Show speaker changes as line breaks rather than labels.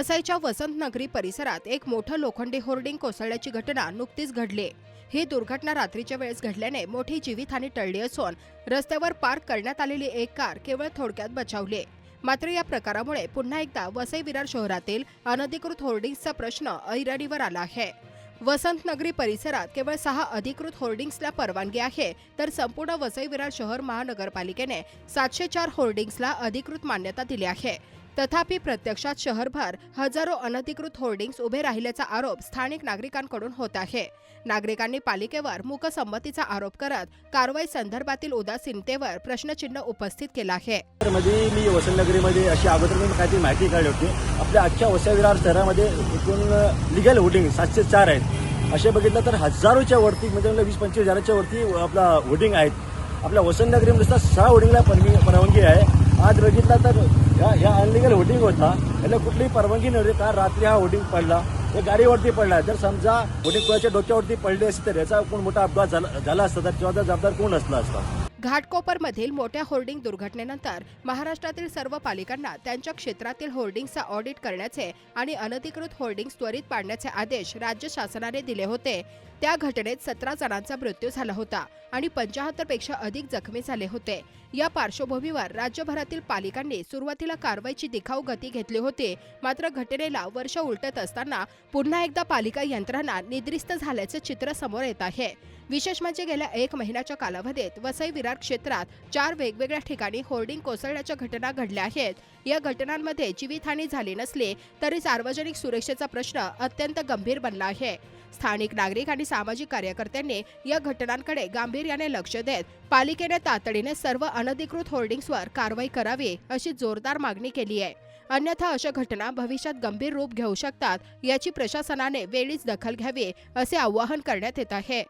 वसईच्या वसंत नगरी परिसरात एक मोठं लोखंडी होर्डिंग कोसळल्याची घटना नुकतीच घडली. ही दुर्घटना रात्रीच्या वेळेस घडल्याने मोठी जीवितहानी टळली असून रस्त्यावर पार्क करण्यात आलेली एक कार केवळ थोडक्यात बचावली. मात्र या प्रकारामुळे पुन्हा एकदा वसई विरार शहरातील अनधिकृत होर्डिंगचा प्रश्न ऐरणीवर आला आहे. वसंत नगरी परिसरात केवळ सहा अधिकृत होर्डिंग्सला परवानगी आहे तर संपूर्ण वसई विरार शहर महानगरपालिकेने सातशे चार होर्डिंग्सला अधिकृत मान्यता दिली आहे. तथापि प्रत्यक्षात शहरभर हजारो अनधिकृत होर्डिंग्स उभे राहिल्याचा आरोप स्थानिक नागरिकांकडून होत आहे. नागरिकांनी पालिकेवर मुकसंमतीचा आरोप करत कारवाई संदर्भातील उदासीनतेवर प्रश्नचिन्ह उपस्थित केलं आहे.
म्हणजे मी वसंतनगरीमध्ये अशी अगोदर मी काहीतरी माहिती काढली होती. आपल्या अख्ख्या वसविरार शहरामध्ये एकूण लिगल होर्डिंग सातशे चार आहेत. असे बघितलं तर हजारोच्या वरती म्हणजे वीस पंचवीस हजाराच्या वरती आपला होर्डिंग आहेत. आपल्या वसंतनगरीमध्ये नुसता सहा होर्डिंगला परवानगी परवानगी आहे. आज बघितला तर ह्या ह्या अनलिगल होर्डिंग होता. याला कुठलीही परवानगी नव्हती का रात्री हा होर्डिंग पडला. हे गाडीवरती पडला. जर समजा होर्डिंग कोणाच्या डोक्यावरती पडली असते तर याचा कोण मोठा अपघात झाला झाला असता तर किंवा जबाबदार कोण असला असता.
घाटकोपरमधील मोठ्या होर्डिंग दुर्घटनेनंतर महाराष्ट्रातील सर्व पालिकांना त्यांच्या क्षेत्रातील होर्डिंगचा ऑडिट करण्याचे आणि अनधिकृत होर्डिंग्स त्वरित पाडण्याचे आदेश राज्य शासनाने दिले होते. त्या घटनेत सतरा जणांचा मृत्यू झाला होता आणि पंचाहत्तरपेक्षा अधिक जखमी झाले होते. या पार्श्वभूमीवर राज्यभरातील पालिकांनी सुरुवातीला कारवाईची दिखाऊ गती घेतली होती. मात्र घटनेला वर्ष उलटत असताना पुन्हा एकदा पालिका यंत्रणा निद्रिस्त झाल्याचे चित्र समोर येत आहे. विशेष म्हणजे गेल्या एक महिन्याच्या कालावधीत वसई विरार क्षेत्रात चार वेगवेगळ्या ठिकाणी होर्डिंग कोसळण्याच्या घटना घडल्या आहेत. या घटनांमध्ये जीवितहानी झाली नसली तरी सार्वजनिक सुरक्षेचा प्रश्न अत्यंत गंभीर बनला आहे. स्थानिक नागरिक आणि सामाजिक कार्यकर्त्यांनी या घटनांकडे गांभीर्याने लक्ष देत पालिकेने तातडीने सर्व अनधिकृत होर्डिंग्सवर कारवाई करावी अशी जोरदार मागणी केली आहे. अन्यथा अशा घटना भविष्यात गंभीर रूप घेऊ शकतात याची प्रशासनाने वेळीच दखल घ्यावी असे आवाहन करण्यात येत आहे.